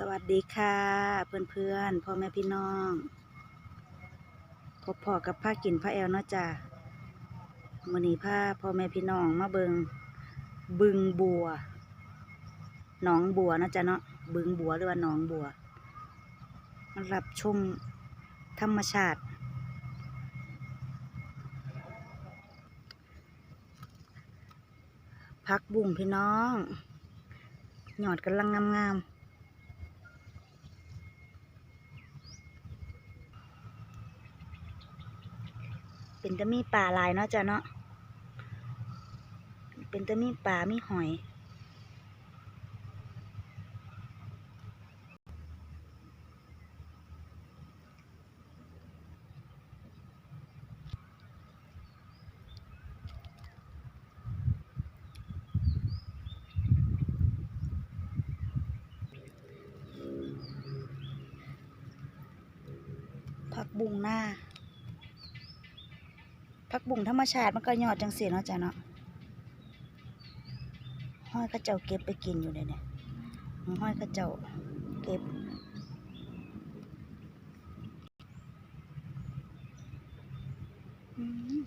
สวัสดีค่ะ เพื่อนๆพ่อแม่พี่น้องพบพอกับผ้ากินผ้าแอลเนาะจ้ะมือนี้ผ้าพ่อแม่พี่น้องมาเบิงบึงบัวหนองบัวนาะจ้ะเนาะบึงบัวหรือว่าหนองบัวมารับชมธรรมชาติ พักบุ้งพี่น้อง หยอดกำลังงามๆ เป็นตะมีป่าลายเนาะจ้ะเนาะ เป็นตะมีป่ามีหอย ผักบุ้งหน้า ผักบุ้งธรรมชาติมันก็ยอดจังสีเนาะจ้ะเนาะห้อยข้าเจ้าเก็บไปกินอยู่เลยเนี่ยห้อยข้าเจ้าเก็บอืม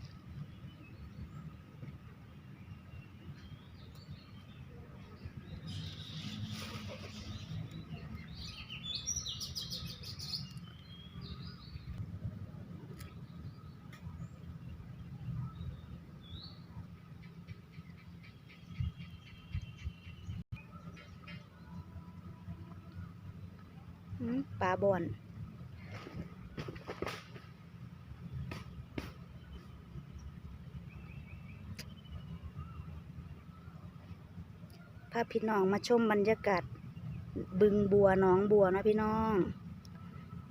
ปลาบอนพาพี่น้องมาชมบรรยากาศ บึงบัวหนองบัวนะพี่น้อง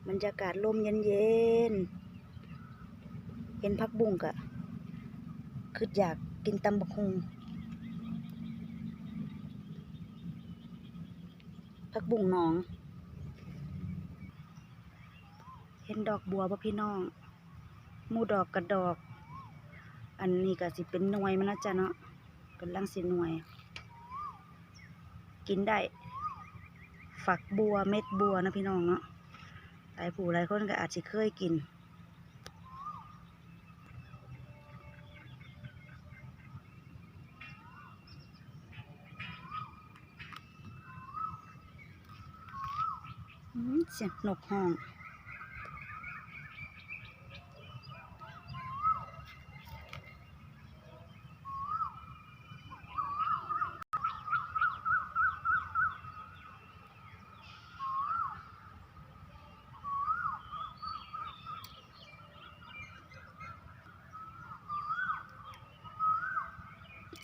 บรรยากาศลมเย็นๆเห็นพักบุ้งกะคืออยากกินตำบักฮุงพักบุ้งหนอง เห็นดอกบัวป่ะพี่น้องมูดอกกระดอก อันนี้ก็สิเป็นหน่วยมันนะจ๊ะเนาะเป็นลังสิหน่วย กินได้ ฝักบัวเม็ดบัวนะพี่น้องเนาะหลายผู้หลายคนก็อาจจะเคยกินอืมเสียงนกห้อง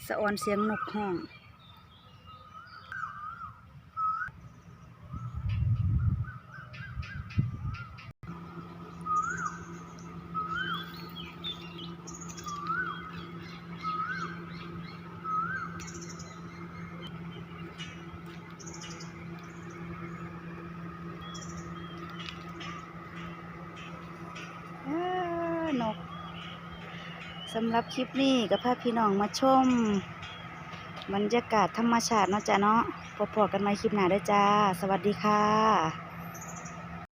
สะออนเสียงนกห้อง อ้านก สำหรับคลิปนี้ก็พาพี่น้องมาชม บรรยากาศธรรมชาติเนาะจ้ะเนาะพอๆกันใหม่คลิปหน้าได้วยจ้า สวัสดีค่ะ